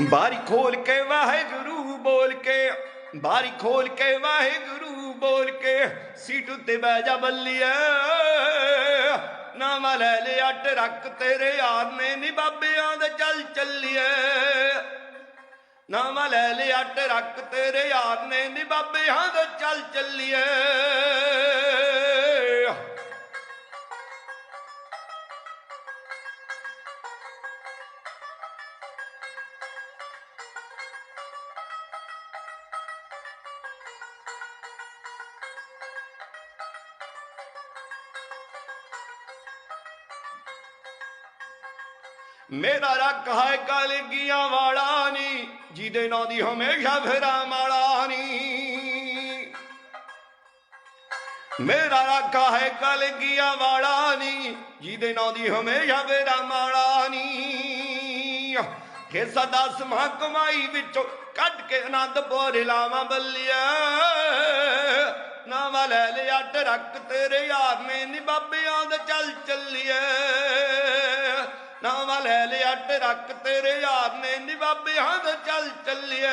ਬਾਰੀ ਖੋਲ ਕੇ ਵਾਹਿਗੁਰੂ ਬੋਲ ਕੇ, ਬਾਰੀ ਖੋਲ ਕੇ ਵਾਹਿਗੁਰੂ ਬੋਲ ਕੇ, ਸੀਟ ਉੱਤੇ ਬਹਿ ਜਾ ਬੱਲੀਏ। ਨਾਮ ਲੈ ਲਿਆ ਟਰੱਕ ਤੇਰੇ ਯਾਰ ਨੇ ਨੀ ਬਾਬਿਆਂ ਦੇ ਚੱਲ ਚੱਲੀਏ। ਨਾਮ ਲੈ ਲਿਆ ਟਰੱਕ ਤੇਰੇ ਯਾਰ ਨੇ ਨੀ ਬਾਬਿਆਂ ਦੇ ਚੱਲ ਚੱਲੀਏ। ਮੇਰਾ ਰੱਖ ਹੈ ਕਲਗੀਆਂ ਵਾਲਾ ਨੀ, ਜਿਹਦੇ ਨਾਂ ਦੀ ਹਮੇਸ਼ਾ ਫੇਰਾ ਮਾਲਾ ਨੀ। ਮੇਰਾ ਰੱਖ ਹੈ ਕਲਗੀਆਂ ਵਾਲਾ ਨੀ, ਜਿਹਦੇ ਨਾਂ ਦੀ ਹਮੇਸ਼ਾ ਫੇਰਾ ਮਾਲਾ ਨੀ। ਕਿ ਸਦਾ ਸਮਾ ਕਮਾਈ ਵਿੱਚੋਂ ਕੱਢ ਕੇ ਆਨੰਦਪੁਰ ਲਾਵਾਂ ਬੱਲੀਆ ਨਾਮ ਲੈ ਲਿਆ ਟਰੱਕ ਤੇਰੇ ਯਾਰ ਨੇ ਨੀ ਬਾਬਿਆਂ ਦੇ ਚੱਲ ਚੱਲੀਏ। ਨਾਮ ਲੈ ਲਿਆ ਟਰੱਕ ਤੇਰੇ ਯਾਰ ਨੇ ਨੀ ਬਾਬਿਆਂ ਦੇ ਚੱਲ ਚੱਲੀਏ।